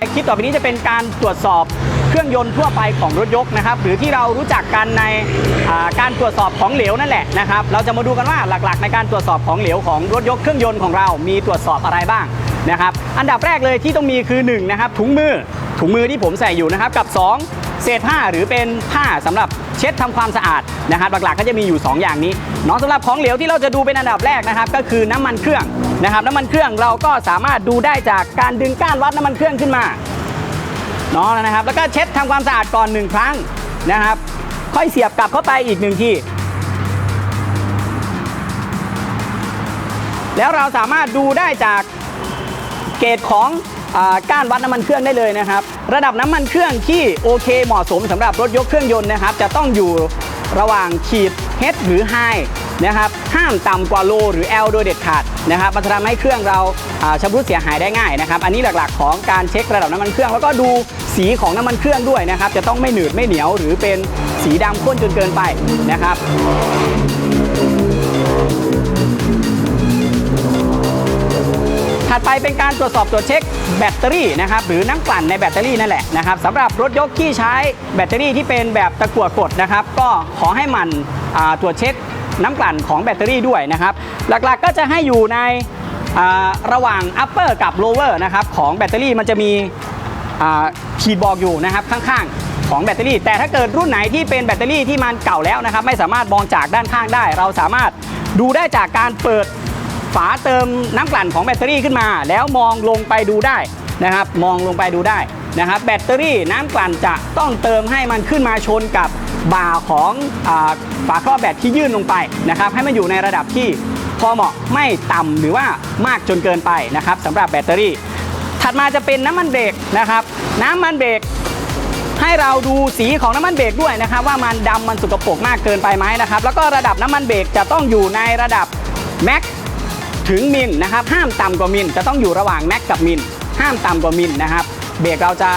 คลิปต่อไปนี้จะเป็นการตรวจสอบเครื่องยนต์ทั่วไปของรถยกนะครับ หรือที่เรารู้จักกันในการตรวจสอบของเหลวนั่นแหละนะครับ เราจะมาดูกันว่าหลักๆ ในการตรวจสอบของเหลวของรถยกเครื่องยนต์ของเรา มีตรวจสอบอะไรบ้างนะครับ อันดับแรกเลยที่ต้องมีคือ1นะครับถุงมือถุงมือที่ผมใส่อยู่นะครับกับ 2 เศษผ้าหรือเป็นผ้าสำหรับเช็ดทำความสะอาดนะครับหลักๆก็จะมีอยู่ 2 อย่างนี้เนาะสำหรับของเหลวที่เราจะดูเป็นอันดับแรกนะครับก็คือน้ำมันเครื่องนะครับน้ำมันเครื่องเราก็สามารถดูได้จากการดึงก้านวัดน้ำมันเครื่องขึ้นมาเนาะนะครับแล้วก็เช็ดทำความสะอาดก่อนหนึ่งครั้งนะครับค่อยเสียบกลับเข้าไปอีกหนึ่งทีแล้วเราสามารถดูได้จากเกรดของ ก้านวัดน้ำมันเครื่องได้เลยนะครับ ระดับน้ำมันเครื่องที่โอเคเหมาะสมสำหรับรถยกเครื่องยนต์นะครับ จะต้องอยู่ระหว่างขีด H หรือ High นะครับห้ามต่ำกว่า Lo หรือ L โดยเด็ดขาดนะครับมันจะทำให้เครื่องเราอ่าชำรุดเสียหายได้ง่ายนะครับ อันนี้หลักๆของการเช็คระดับน้ำมันเครื่อง แล้วก็ดูสีของน้ำมันเครื่องด้วยนะครับ จะต้องไม่หนืดไม่เหนียวหรือเป็นสีดำข้นจนเกินไปนะครับ ถัดไปเป็นการตรวจสอบตรวจเช็คแบตเตอรี่นะครับหรือน้ำกลั่นในแบตเตอรี่นั่นแหละนะครับสำหรับรถยกที่ใช้แบตเตอรี่ที่เป็นแบบตะกั่วกดนะครับก็ขอให้มันตรวจเช็คน้ำกลั่นของแบตเตอรี่ด้วยนะครับ หลักๆก็จะให้อยู่ในระหว่าง upper กับ lower นะครับของแบตเตอรี่มันจะมีขีดบอกอยู่นะครับข้างๆ ของแบตเตอรี่ แต่ถ้าเกิดรุ่นไหนที่เป็นแบตเตอรี่ที่มันเก่าแล้วนะครับ ไม่สามารถมองจากด้านข้างได้ เราสามารถดูได้จากการเปิด ฝาเติมน้ำกลั่นของแบตเตอรี่ขึ้นมา แล้วมองลงไปดูได้นะครับ มองลงไปดูได้นะครับแบตเตอรี่น้ำกลั่นจะต้องเติมให้มันขึ้นมาชนกับบ่าของอฝาครอบแบตที่ยื่นลงไปนะครับให้มันอยู่ในระดับที่พอเหมาะไม่ต่ำหรือว่ามากจนเกินไปนะครับสำหรับแบตเตอรี่ ถัดมาจะเป็นน้ำมันเบรกนะครับ น้ำมันเบรกให้เราดูสีของน้ำมันเบรกด้วยนะครับ ว่ามันดำมันสกปรกมากเกินไปไหมนะครับ แล้วก็ระดับน้ำมันเบรกจะต้องอยู่ในระดับแม็ก ถึงมิลนะครับห้ามต่ำกว่ามิลจะต้องอยู่ระหว่างแม็กกับมิลห้ามต่ำกว่ามิลนะครับเบรกเราจะ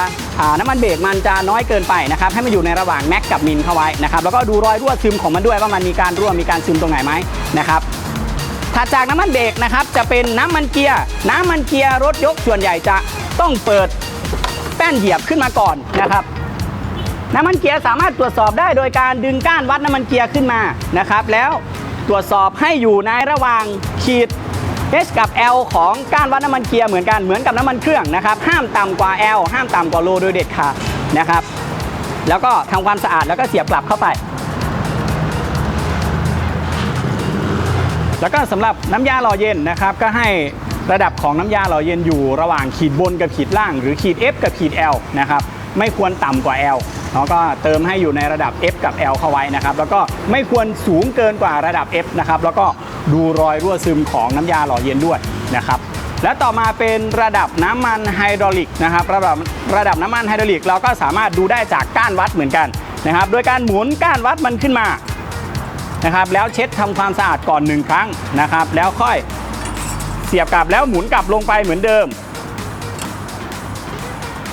าน้ำมันเบรกมันจะน้อยเกินไปนะครับให้มันอยู่ในระหว่างแม็กกับมิลเข้าไว้นะครับแล้วก็ดูรอยรั่วซึมของมันด้วยว่ามันมีการรั่วมีการซึมตรงไหนไหมนะครับถัดจากน้ำมันเบรกนะครับจะเป็นน้ำมันเกียร์น้ำมันเกียร์รถยกส่วนใหญ่จะต้องเปิดแป้นเหยียบขึ้นมาก่อนนะครับน้ำมันเกียร์สามารถตรวจสอบได้โดยการดึงก้านวัดน้ำมันเกียร์ขึ้นมานะครับแล้วตรวจสอบให้อยู่ในระหว่างขีด H กับ L ของก้านวัดน้ำมันเกียร์เหมือนกันเหมือนกับน้ำมันเครื่องนะครับ ห้ามต่ำกว่า L ห้ามต่ำกว่าโลโดยเด็ดขาดนะครับ แล้วก็ทำความสะอาดแล้วก็เสียบกลับเข้าไป แล้วก็สำหรับน้ำยาหล่อเย็นนะครับ ก็ให้ระดับของน้ำยาหล่อเย็นอยู่ระหว่างขีดบนกับขีดล่าง หรือขีด F กับขีด L นะครับไม่ควรต่ำกว่า L เนาะก็เติมให้อยู่ในระดับ F กับ L เข้าไว้นะครับ แล้วก็ไม่ควรสูงเกินกว่าระดับ F นะครับ แล้วก็ ดูรอยรั่วซึมของน้ำยาหล่อเย็นด้วยนะครับและต่อมาเป็นระดับน้ำมันไฮดรอลิกนะครับระดับระดับน้ำมันไฮดรอลิกเราก็สามารถดูได้จากก้านวัดเหมือนกันนะครับโดยการหมุนก้านวัดมันขึ้นมานะครับแล้วเช็ดทำความสะอาดก่อนหนึ่งครั้งนะครับ แล้วค่อยเสียบกลับแล้วหมุนกลับลงไปเหมือนเดิม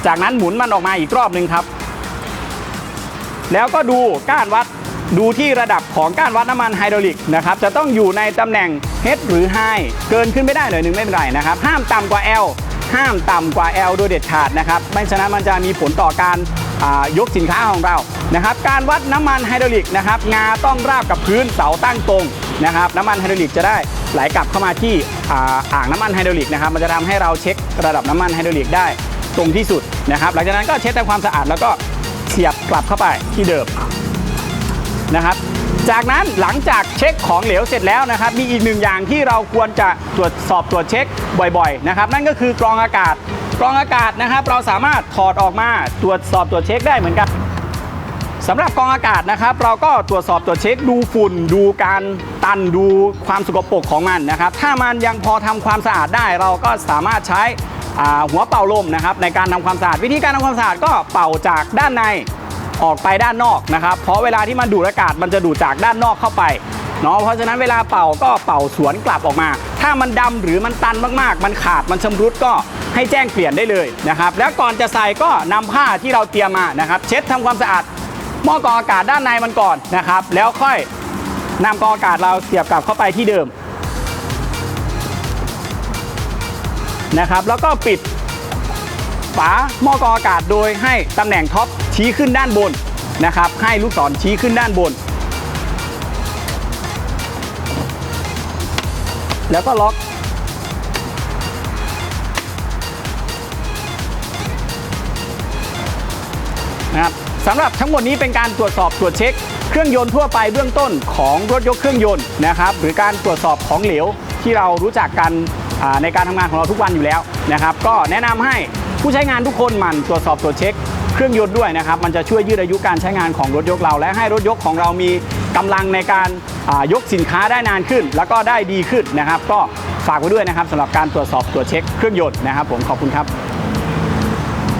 จากนั้นหมุนมันออกมาอีกรอบหนึ่งครับ แล้วก็ดูก้านวัด ดูที่ระดับของกานวัดน้ำมันไฮดรอลิกนะครับจะต้องอยู่ในตำแหน่ง H หรือ High เกินขึ้นไม่ได้เลยนึงไม่เป็นไรนะครับ ห้ามต่ำกว่า L ห้ามต่ำกว่า L โดยเด็ดขาดนะครับไม่ฉะนั้นมันจะมีผลต่อการยกสินค้าของเรานะครับการวัดน้ำมันไฮดรอลิกนะครับงาต้องราบกับพื้นเสาตั้งตรงนะครับน้ำมันไฮดรอลิกจะได้ไหลกลับเข้ามาที่อ่าอ่างน้ำมันไฮดรอลิกนะครับมันจะทำให้เราเช็คระดับน้ำมันไฮดรอลิกได้ตรงที่สุดนะครับหลังจากนั้นก็เช็ดทำความสะอาดแล้วก็เสียบกลับเข้าไปที่เดิม นะครับ จากนั้นหลังจากเช็คของเหลวเสร็จแล้วนะครับ มีอีกหนึ่งอย่างที่เราควรจะตรวจสอบตรวจเช็คบ่อยๆนะครับ นั่นก็คือกรองอากาศ กรองอากาศนะครับ เราสามารถถอดออกมาตรวจสอบตรวจเช็คได้เหมือนกันสำหรับกรองอากาศนะครับ เราก็ตรวจสอบตรวจเช็คดูฝุ่น ดูการตันดูความสกปรกของมันนะครับ ถ้ามันยังพอทำความสะอาดได้ เราก็สามารถใช้หัวเป่าลมนะครับในการทำความสะอาดวิธีการทำความสะอาดก็เป่าจากด้านใน ออกไปด้านนอกนะครับ เพราะเวลาที่มันดูดอากาศมันจะดูดจากด้านนอกเข้าไปเนาะเพราะฉะนั้นเวลาเป่าก็เป่าสวนกลับออกมา ถ้ามันดำหรือมันตันมากๆ มันขาดมันชำรุดก็ให้แจ้งเปลี่ยนได้เลยนะครับ แล้วก่อนจะใส่ก็นำผ้าที่เราเตรียมมานะครับ เช็ดทำความสะอาดหม้อกรองอากาศด้านในมันก่อนนะครับ แล้วค่อยนำกรองอากาศเราเสียบกลับเข้าไปที่เดิมนะครับ แล้วก็ปิด ฝาหม้อกรองอากาศโดยให้ตำแหน่งท็อปชี้ขึ้นด้านบนนะครับ ให้ลูกศรชี้ขึ้นด้านบน แล้วก็ล็อก นะครับสำหรับทั้งหมดนี้เป็นการตรวจสอบตรวจเช็ค เครื่องยนต์ทั่วไปเบื้องต้นของรถยกเครื่องยนต์นะครับ หรือการตรวจสอบของเหลวที่เรารู้จักกันในการทำงานของเราทุกวันอยู่แล้วนะครับ ก็แนะนำให้ ผู้ใช้งานทุกคนมันตรวจสอบตรวจเช็คเครื่องยนต์ด้วยนะครับ มันจะช่วยยืดอายุการใช้งานของรถยกเรา และให้รถยกของเรามีกำลังในการยกสินค้าได้นานขึ้น แล้วก็ได้ดีขึ้นนะครับ ก็ฝากไว้ด้วยนะครับสำหรับการตรวจสอบตรวจเช็คเครื่องยนต์นะครับผมขอบคุณครับ